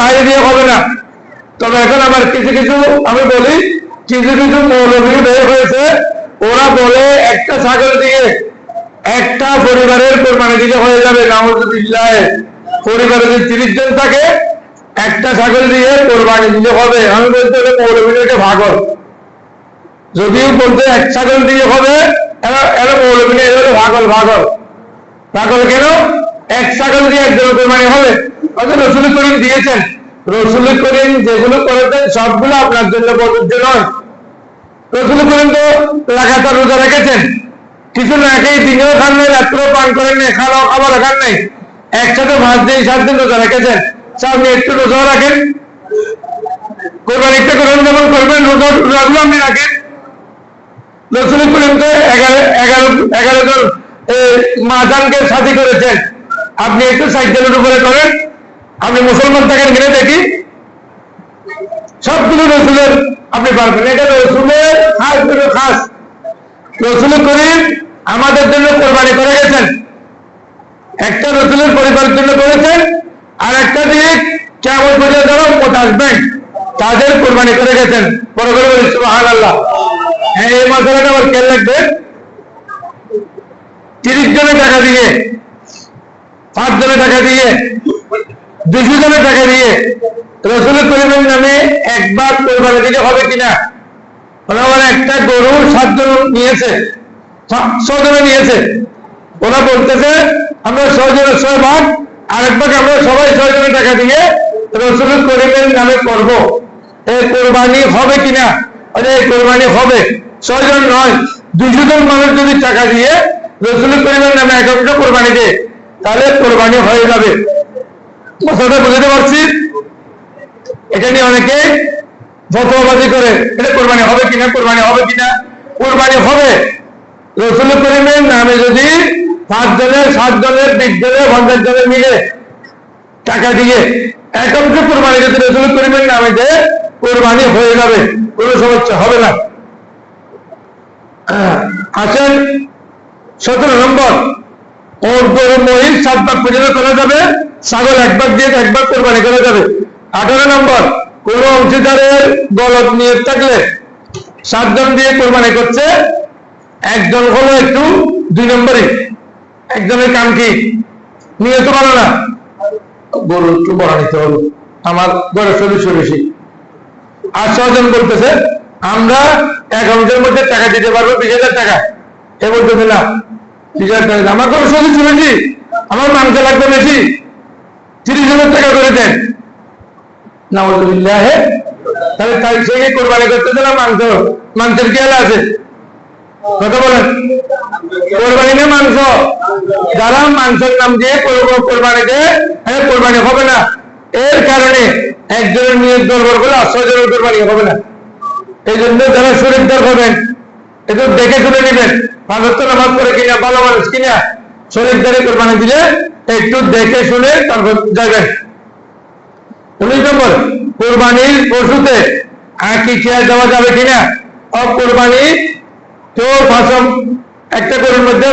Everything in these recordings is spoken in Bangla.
বাইরে দিয়ে হবে না। তবে এখন আবার কিছু কিছু আমি বলি, কিছু কিছু মৌলবী বের হয়েছে। ওরা বলে একটা ছাগল দিয়ে একটা পরিবারের কোরবানি দিলে হয়ে যাবে। নামুদুল্লাহ পরিবারে যদি তিরিশ জন থাকে, একটা ছাগল দিয়ে কোরবানি দিলে হবে। আমি বলতে হবে মৌলবীদেরকে ভাগল। যদিও বলতে এক ছাগল দিয়ে হবে, এরা মৌলবী হলো ভাগল ভাগল। পাগল কেন? এক ছাগল দিয়ে একজন কোরবানি হবে। হয়তো রসুল করিম দিয়েছেন। রসুল করিম যেগুলো করেছেন, সবগুলো আপনার জন্য প্রযোজ্য নয়। রসুল করিম তো লাগাতার রোজা রেখেছেন। কিছু না খেয়ে দিনেও খান নাই, রাত্রেও পান করেন নাই খাওয়া খাবার খান নাই। একসাথে মাস দিয়ে সাত দিন রোজা রেখেছেন। সামনে একটু রোজা রাখেন। কোরবানি একটা করেন, যেমন করবেন, রোজা, রোজাগুলো আপনি রাখেন। রসুল করিম তো এগারো এগারো এগারো জন মাজানকে সাথী করেছেন। আপনি একটু সাইকেলের উপরে করেন। আপনি মুসলমান থাকেন কিনে দেখি? সবগুলো রসুলের আপনি পারবেন। এটা রসুলের খাস খাস। রসুল করিম আমাদের জন্য কোরবানি করে গেছেন। একটা রসুলের পরিবারের জন্য করেছেন, আর একটা দিক কেমন পর্যন্ত যারা উম্মত আসবেন তাদের কোরবানি করে গেছেন। বড় করে বলি আল্লাহ হ্যাঁ এই মশলাটা আবার খেয়াল রাখবেন তিরিশ জনের টাকা দিয়ে। পাঁচ জনের টাকা দিয়ে। দুশো জনের টাকা দিয়ে রসুল করিমের নামে একবার কোরবানি দিলে হবে কিনা? ওরা একটা গরু সাতজন নিয়েছে ছজনে নিয়েছে। ওরা বলতেছে, আমরা ছজনের ছয় ভাগ, আরেক আমরা সবাই ছয় জনের টাকা দিয়ে রসুল করিমের নামে করব। এই কোরবানি হবে কিনা? আরে, এই কোরবানি হবে। ছয়জন নয়, দুশো জন মানুষ যদি টাকা দিয়ে রসুল করিমের নামে একাংশ কোরবানি দেয়, তাহলে কোরবানি হয়ে যাবে। কথাটা বুঝতে পারছি? এটা নিয়ে অনেকে ফতোয়াবাজি করে। এটা কোরবানি হবে কিনা, কোরবানি হবে কিনা? কোরবানি হবে। রসুল করিমের নামে যদি পাঁচ জনের সাত জনের বিশ জনের পঞ্চাশ জনের মিলে টাকা দিয়ে একাংশ কোরবানি যদি রসুল করিমের নামে দেয়, কোরবানি হয়ে যাবে। কোনো সমস্যা হবে না। আসেন সতেরো নম্বর। ওর গরু মহিষ সাত পর্যন্ত করা যাবে, ছাগল এক ভাগ দিয়ে এক ভাগ কোরবানি করা যাবে। আঠারো নম্বর, কোন অংশীদারের গলত নিয়ে থাকলে সাতজন দিয়ে কোরবানি করছে, একজন হলো একটু দুই নম্বরে একজনের কাম কি? নিয়ে তো পারো না। গরু একটু বড় নিতে হবে। আমার গরু চল্লিশ বেশি। আর ছজন বলতেছে, আমরা অংশের মধ্যে টাকা দিতে পারব বিশ হাজার টাকা। এ বলতেছে, না। আমার কোনো চল্লিশ বেশি আমার মাংস লাগবে বেশি? তিরিশ হাজার টাকা করে দেন। তাহলে তাই কোরবানি করতেছে না মাংস? মাংসের বলেন। কোরবানি না মাংস? মাংসের নাম দিয়ে করব কোরবানি হবে না। এর কারণে একজনের নিয়োগ দরবার করে ছজনের কোরবানি হবে না। এই জন্য যারা শরীরদার হবেন একটু দেখে শুনে নেবেন। পাঁচত্ব নামাজ ভালো মানুষ কোরবানি দিলে একটু দেখে শুনে তারপর যাবে ভাষণ একটা মধ্যে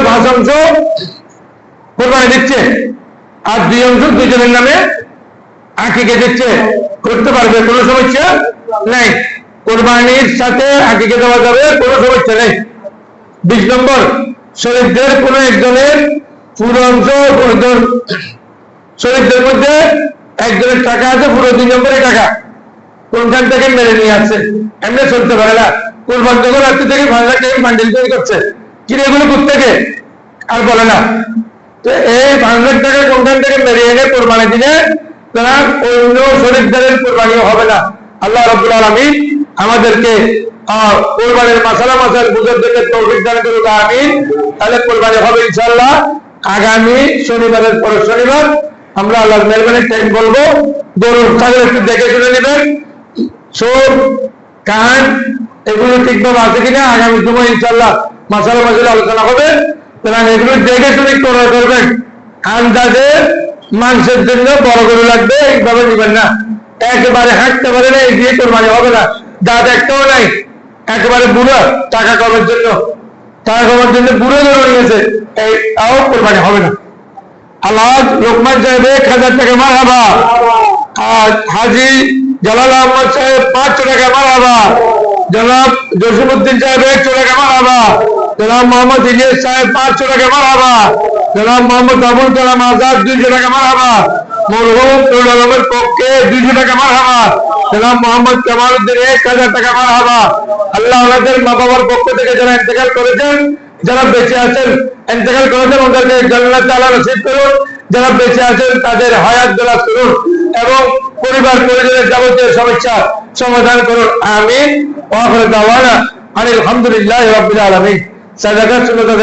কোরবানি দিচ্ছে, আর দুই অংশ দুজনের নামে আঁকিকে দিচ্ছে, করতে পারবে, কোনো সমস্যা নেই। কোরবানির সাথে আঁকিকে দেওয়া যাবে, কোনো সমস্যা নেই। বিশ নম্বর শরীরদের কোন একজনের পুরো অংশ একজন শরীরদের মধ্যে একজনের টাকা আছে, পুরো দুই নম্বরের টাকা। কোনখান থেকে মেরে নিয়ে আসছে? এমনি চলতে পারে না। কোরবান যখন রাত্রি থেকে লাখ টাকা বান্ডিল তৈরি করছে কিনে এগুলো কোথেকে আর বলে না। তো এই পাঁচ লাখ টাকা কোনখান থেকে মেরে এনে কোরবানি দিলে, তারা অন্য শরীরদারের কোরবানিও হবে না। আল্লাহ রব্বুল আলমী আমাদেরকে দান করুক তাহলে হবে আগামী শনিবারের পরে শনিবার আমরা ছাগল একটু দেখে শুনে নেবেন। কান, এগুলো আছে আগামী ইনশাল্লাহ আলোচনা এগুলো দেখে শুনে মাংসের জন্য বড় গরু লাগবে, এইভাবে নিবেন না। একেবারে হাঁটতে পারে না, এই দিয়ে কোরবানি হবে না। দাঁত একটাও নাই। একেবারে বুড়ো, টাকা কমের জন্য, টাকা কমার জন্য বুড়ো গরু নিয়েছে। এই, তাও কোরবানি হবে না। আল্লাহ লোকমান সাহেব, এক হাজার টাকা মার হাবা আর হাজি জালাল আহমদ সাহেব, পাঁচশো টাকা মারাবা জনাব জসিমুদ্দিন সাহেব, একশো টাকা মারাবা জনাব মোহাম্মদ ইলিয়াস সাহেব, পাঁচশো টাকা মারাবা জনাব মোহাম্মদ আবুল কালাম আজাদ, দুইশো টাকা মারাবা মরহুম নুরুল পক্ষে দুইশো টাকা মারাবা জনাব মোহাম্মদ কামাল উদ্দিন এক হাজার টাকা মারাবা আল্লাহ ওনাদের মা বাবার পক্ষ থেকে যারা ইন্তেকাল করেছেন, যারা বেঁচে আছেন, ইন্তেকাল করেছেন, ওদেরকে জান্নাত তাআলা নসিব করুন। যারা বেঁচে আছেন, তাদের হায়াত দলাত করুন এবং পরিবার পরিজনের যাবতীয় সমস্যা সমাধান করুন। আমিন। ওয়াখির দাওয়ানা আনিল হামদুলিল্লাহি রাব্বিল আলামিন। সাদাকা, সুন্নাত